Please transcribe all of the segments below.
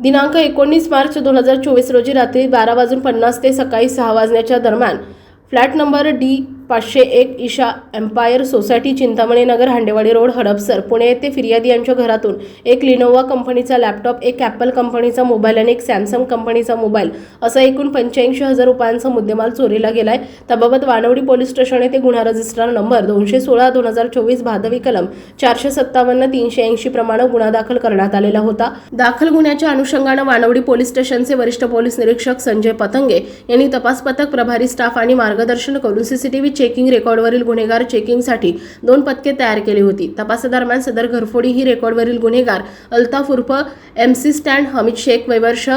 दिनांक एकोणीस मार्च दोन हजार चोवीस रोजी रात्री बारा वाजून पन्नास ते सकाळी सहा वाजण्याच्या दरम्यान फ्लॅट नंबर डी पाचशे एक Isha empire society Chintamani Nagar Handewadi road Hadapsar Pune येथे फिर्यादी यांच्या घरातून एक लिनोवा कंपनीचा लॅपटॉप एक ॲपल कंपनीचा मोबाईल आणि एक सॅमसंग कंपनीचा मोबाईल असा एकूण पंच्याऐंशी हजार रुपयांचा मुद्देमाल चोरीला गेलाय. त्याबाबत वानवडी पोलीस स्टेशन येथे गुन्हा रजिस्ट्रार नंबर दोनशे सोळा दोन हजार चोवीस भादवी कलम चारशे सत्तावन्न तीनशे ऐंशी प्रमाणे गुन्हा दाखल करण्यात आलेला होता. दाखल गुन्ह्याच्या अनुषंगानं वानवडी पोलीस स्टेशनचे वरिष्ठ पोलीस निरीक्षक संजय पतंगे यांनी तपास पथक प्रभारी स्टाफ आणि मार्गदर्शन करून सीसीटीव्ही चेकिंग रेकॉर्डवरील गुन्हेगार चेकिंगसाठी दोन पथके तयार केली होती. तपासादरम्यान सदर घरफोडी ही रेकॉर्डवरील गुन्हेगार अल्ताफ उर्फ M C stand Hamid Shaikh वैवर्ष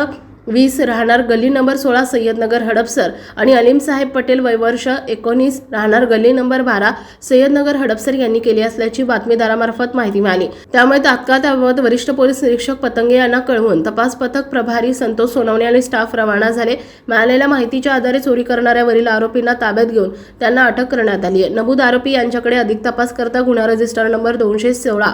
वीस राहणार गल्ली नंबर सोळा सय्यदनगर हडपसर आणि अलीमसाहेब पटेल वैवर्ष एकोणीस राहणार गल्ली नंबर बारा सय्यदनगर हडपसर यांनी केली असल्याची बातमीदारामार्फत माहिती मिळाली. त्यामुळे तात्काळ त्याबाबत वरिष्ठ पोलीस निरीक्षक पतंगे यांना कळवून तपास पथक प्रभारी संतोष सोनवणे आणि स्टाफ रवाना झाले. मिळालेल्या माहितीच्या आधारे चोरी करणाऱ्यावरील आरोपींना ताब्यात घेऊन त्यांना अटक करण्यात आली आहे. नमूद आरोपी यांच्याकडे अधिक तपास करता गुन्हा रजिस्टर नंबर दोनशे सोळा.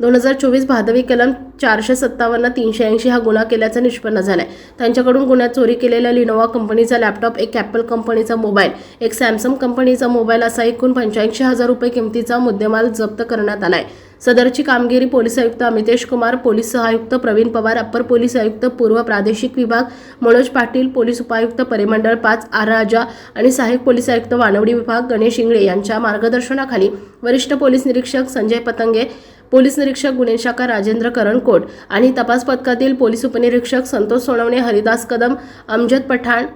दोन हजार चोवीस भादवी कलम चारशे सत्तावन्न तीनशे ऐंशी हा गुन्हा केल्याचं निष्पन्न झालाय. त्यांच्याकडून गुन्ह्यात चोरी केलेला लिनोवा कंपनीचा लॅपटॉप एक ॲपल कंपनीचा मोबाईल एक सॅमसंग कंपनीचा मोबाईल असा एकूण पंच्याऐंशी हजार रुपये किमतीचा मुद्देमाल जप्त करण्यात आला आहे सदरची कामगिरी पोलीस आयुक्त अमितेश कुमार पोलीस सहायुक्त प्रवीण पवार अप्पर पोलीस आयुक्त पूर्व प्रादेशिक विभाग मनोज पाटील पोलीस उपायुक्त परिमंडळ पाच आर राजा आणि सहाय्यक पोलीस आयुक्त वानवडी विभाग गणेश इंगळे यांच्या मार्गदर्शनाखाली वरिष्ठ पोलीस निरीक्षक संजय पतंगे पोलीस निरीक्षक गुन्हे शाखा राजेंद्र करणकोट आणि तपास पथकातील पोलीस उपनिरीक्षक संतोष सोनवणे हरिदास कदम अमजद पठाण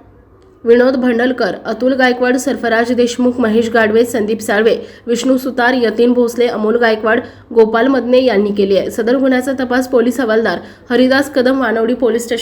विनोद भंडलकर अतुल गायकवाड सरफराज देशमुख महेश गाडवे संदीप साळवे विष्णू सुतार यतीन भोसले अमोल गायकवाड गोपाल मदने यांनी केली आहे. सदर गुन्ह्याचा तपास पोलीस हवालदार हरिदास कदम वानवडी पोलीस स्टेशन